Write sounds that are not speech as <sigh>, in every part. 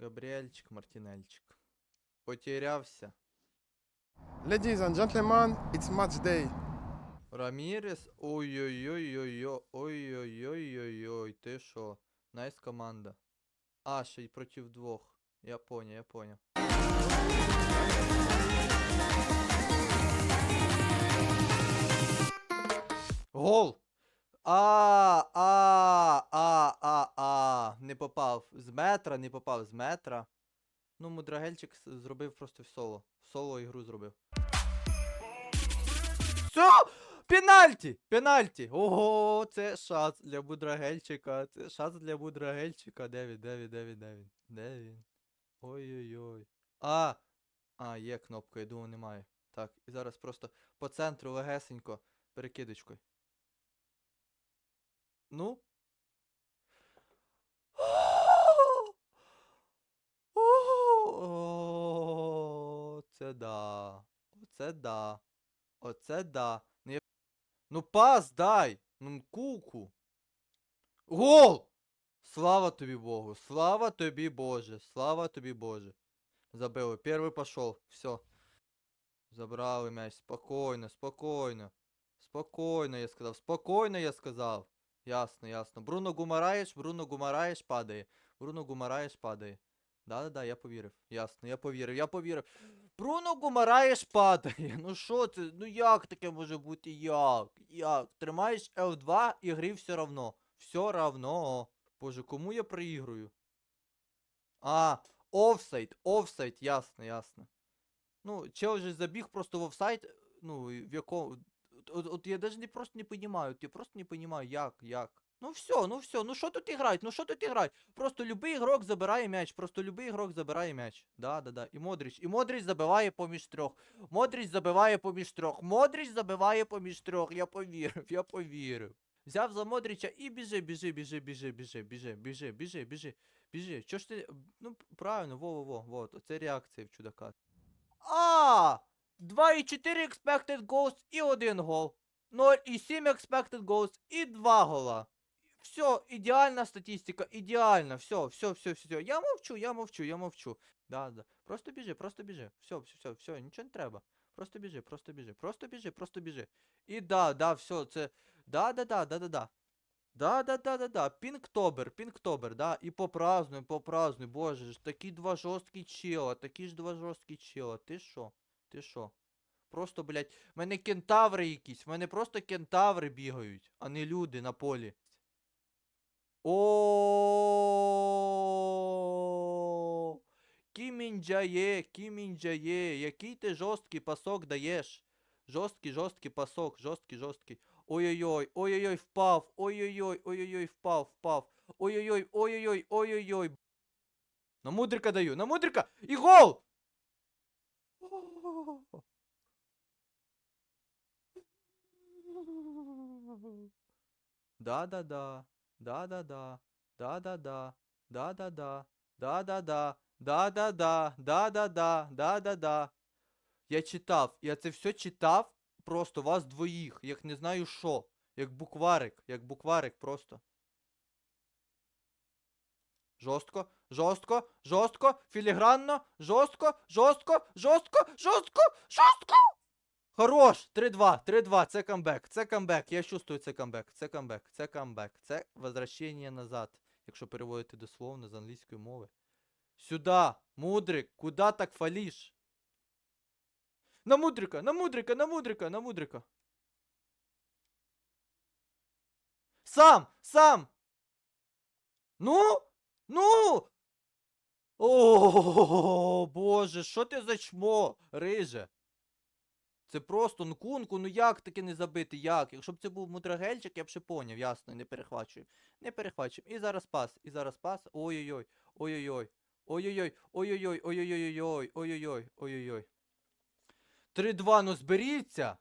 Габріельчик, Мартінельчик. Потерявся. Ladies and gentlemen, it's match day. Рамірес. Ой-ой-ой-ой-ой. Ой-ой-ой-ой-ой. Ти що? Найс команда. А, ще й проти двох. Я поняв, я поняв. Гол! А, а, а, а. Не попав. З метра, не попав з метра. Ну, Мудрагельчик зробив просто в соло. В соло ігру зробив. Все! Пенальті! Пенальті! Ого, це шанс для Будрагельчика. Це шанс для Будрагельчика. Де він, де він, де він, де він? Де він? Ой-ой-ой. А! А, є кнопка, я думав, немає. Так, і зараз просто по центру легесенько перекидочкою. Ну? О, Це да. Оце да. Оце да. Ну, я... ну пас дай! Ну куку. Гол! Слава тобі Богу! Слава тобі Боже! Слава тобі Боже! Забили. Перший пошел. Все. Забрали м'яч. Спокійно, спокійно. Спокійно, я сказав. Спокійно, я сказав. Ясно, ясно. Бруно Гумараєш, Бруно Гумараєш падає. Бруно Гумараєш падає. Да-да-да, я повірив. Ясно, я повірив, я повірив. Бруно Гумараєш падає. <laughs> Ну що це? Ну як таке може бути? Як? Як? Тримаєш L2 і грі все равно. Все равно. Боже, кому я проігрую? А, офсайд, офсайд, ясно, ясно. Ну, чел же забіг просто в офсайд, ну, в якому. От, от я даже не просто не понимаю, я просто не понимаю, як, як. Ну все, ну все, ну що тут іграють, ну що тут іграють? Просто любий ігрок забирає м'яч, просто любий ігрок забирає м'яч. Да, да, да. І Модріч. І Модріч забиває поміж трьох. Модріч забиває поміж трьох. Модріч забиває поміж трьох. Я повірив, я повірив. Взяв за Модріча і біжи, біжи, біжи, біжи, біжи, біжи, біжи, біжи, біжи, біжи. Чо ж ти. Ну, правильно, во-во-во, вот, оце реакція в чудака. А! 2,4 expected goals і 1 гол. 0,7 expected goals і 2 гола. Все, ідеальна статистика, ідеально, все, все, все, все. Я мовчу, я мовчу, я мовчу. Да, да. Просто біжи, просто біжи. Все, все, все, все, нічого не треба. Просто біжи, просто біжи, просто біжи, просто біжи. І да, да, все, це. Да, да, да, да, да, да. Да, да, да, да, да. Пінктобер, пінктобер, да. І попразднуй, попразднуй. Боже ж, такі два жорсткі чела, такі ж два жорсткі чела. Ти що? Ти що? Просто, блядь, в мене кентаври якісь, в мене просто кентаври бігають, а не люди на полі. О, Кімінджає, кімінджає, який ти жорсткий пасок даєш. Жорсткий, жорсткий пасок, жорсткий, жорсткий. Ой-ой-ой, ой-ой-ой, впав, ой-ой-ой, ой-ой-ой, впав, впав. Ой-ой-ой, ой-ой-ой, ой-ой-ой. На мудрика даю, на мудрика! І гол! Да-да-да, да-да-да, да-да-да, да-да-да, да-да-да, да-да-да, да-да-да, да-да-да. Я читав, я це все читав просто вас двоїх, як не знаю що. Як букварик, як букварик просто. Жорстко, жорстко, жорстко, філігранно, жорстко, жорстко, жорстко, жорстко, жорстко. Хорош! 3-2, 3-2, це камбек, це камбек, я чувствую це камбек, це камбек, це камбек, це возвращення назад, якщо переводити дословно з англійської мови. Сюда, мудрик, куда так фаліш? На мудрика, на мудрика, на мудрика, на мудрика. Сам, сам. Ну? Ну? О, боже, що ти за чмо, риже? Це просто нкунку, ну як таки не забити? Як? Якщо б це був мудрагельчик, я б ще поняв, ясно, не перехвачую. Не перехвачуємо. І зараз пас, і зараз пас. Ой-ой-ой, ой-ой-ой. Ой-ой-ой, ой-ой-ой, ой-ой-ой, ой-ой-ой, ой-ой-ой. 3-2, ну зберіться.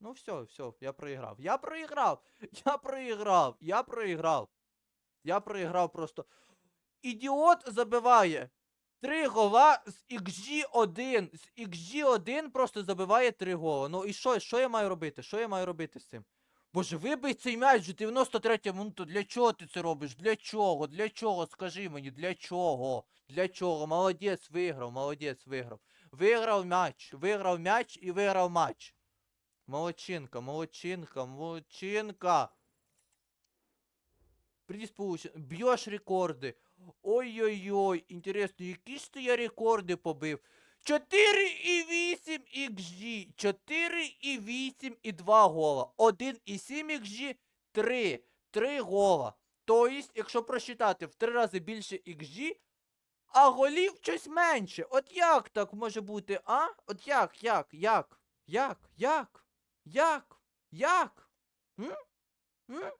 Ну все, все, я проіграв. Я проіграв! Я проіграв! Я проіграв! Я проіграв просто. Ідіот забиває. Три гола з XG1. З XG1 просто забиває три гола. Ну і що, що я маю робити? Що я маю робити з цим? Боже, вибий цей м'яч вже 93 минута. Для чого ти це робиш? Для чого? Для чого? Скажи мені, для чого? Для чого? Молодець, виграв, молодець, виграв. Виграв м'яч, виграв м'яч і виграв матч. Молодчинка, молодчинка, молодчинка. Приз. Б'єш рекорди. Ой-ой-ой, інтересно, які ж то я рекорди побив? 4,8 XG, 4,8 і 2 гола. 1,7 XG, 3. 3 гола. Тобто, якщо просчитати в 3 рази більше XG, а голів щось менше. От як так може бути, а? От як, як, як? Як? Як? Як? Як? М? М?